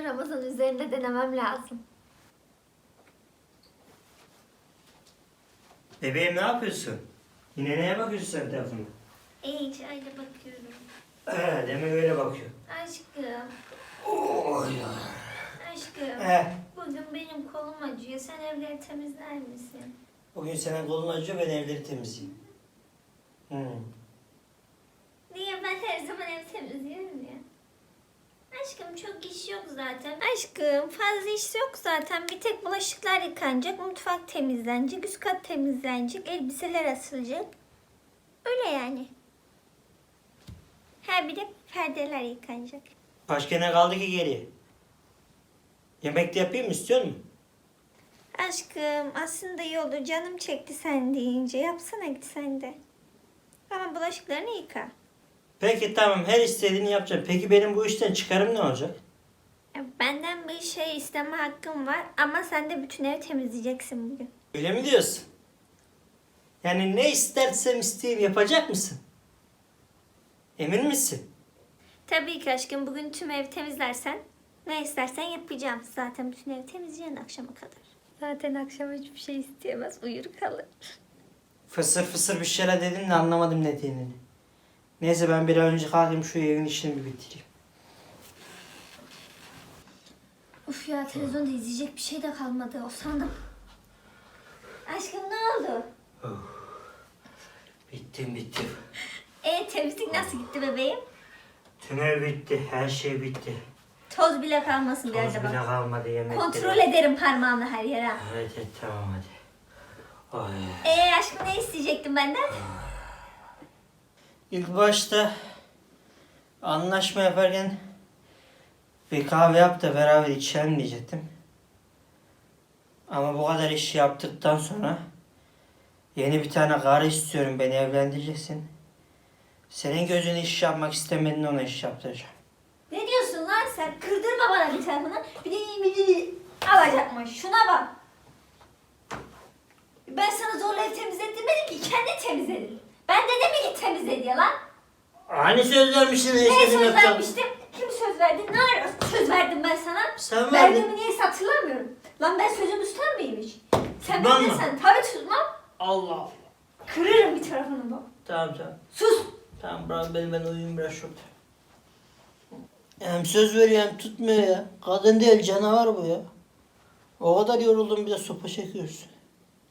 Bunu Ramazan üzerinde denemem lazım. Bebeğim ne yapıyorsun? Yine neye bakıyorsun sen telefonda? İyi öyle bakıyorum. He, demek öyle bakıyor. Aşkım, Oy. aşkım. He, Bugün benim kolum acıyor. Sen evleri temizler misin? bugün senin kolun acıyor ben evleri temizleyeyim. Hmm. Niye ben her zaman ev temizliyorum ya? Aşkım çok iş yok zaten. Aşkım fazla iş yok zaten. Bir tek bulaşıklar yıkanacak, mutfak temizlenecek, üst kat temizlenecek, elbiseler asılacak. Öyle yani. Ha bir de perdeler yıkanacak. Başka ne kaldı ki geriye? Yemek de yapayım mı istiyor musun? Aşkım aslında iyi olur. Canım çekti sen deyince. Yapsana git sen de. Ama bulaşıklarını yıka. Peki tamam her istediğini yapacağım. Peki benim bu işten çıkarım ne olacak? Benden bir şey isteme hakkım var ama sen de bütün evi temizleyeceksin bugün. Öyle mi diyorsun? Yani ne istersem isteyeyim yapacak mısın? Emin misin? Tabii ki aşkım bugün tüm evi temizlersen ne istersen yapacağım. Zaten bütün evi temizleyeceksin akşama kadar. Zaten akşam hiçbir şey isteyemez. Uyur kalır. Fısır fısır bir şeyler dedim de anlamadım ne dediğini. Neyse ben bir an önce kalkayım şu evin işini bir bitireyim. Uf ya televizyonda izleyecek bir şey de kalmadı. O sandım. Aşkım ne oldu? Bittim bittim. E temizlik nasıl gitti bebeğim? Tüm ev bitti. Her şey bitti. Toz bile kalmasın bir Toz yerde bile bak. kalmadı yemekte. Kontrol ederim parmağımla her yere. Evet evet tamam hadi. Ay. Ee aşkım ne isteyecektin benden? İlk başta anlaşma yaparken bir kahve yap da beraber içelim diyecektim. Ama bu kadar iş yaptıktan sonra yeni bir tane karı istiyorum beni evlendireceksin. Senin gözün iş yapmak istemedin ona iş yaptıracağım. Ne diyorsun lan sen? Kırdırma bana bir tarafını. Bir de bir de alacakmış. Şuna bak. Ben sana zorla ev temizlettirmedim ki. Kendi temizledin. Ben de dedim ki temizle diye lan. Hani söz vermiştin Ne söz yapacağım. vermiştim? Kim söz verdi? Ne ara söz verdim ben sana? Sen Verdiğimi verdin. niye hatırlamıyorum. Lan ben sözümü tutar mıyım hiç? Sen Tutmam mı? bilirsen tabii tutmam. Allah Allah. Kırırım bir tarafını bak. Tamam tamam. Sus. Tamam bırak beni ben uyuyayım biraz şurada. Hem söz veriyor hem tutmuyor ya. Kadın değil canavar bu ya. O kadar yoruldum bir de sopa çekiyorsun.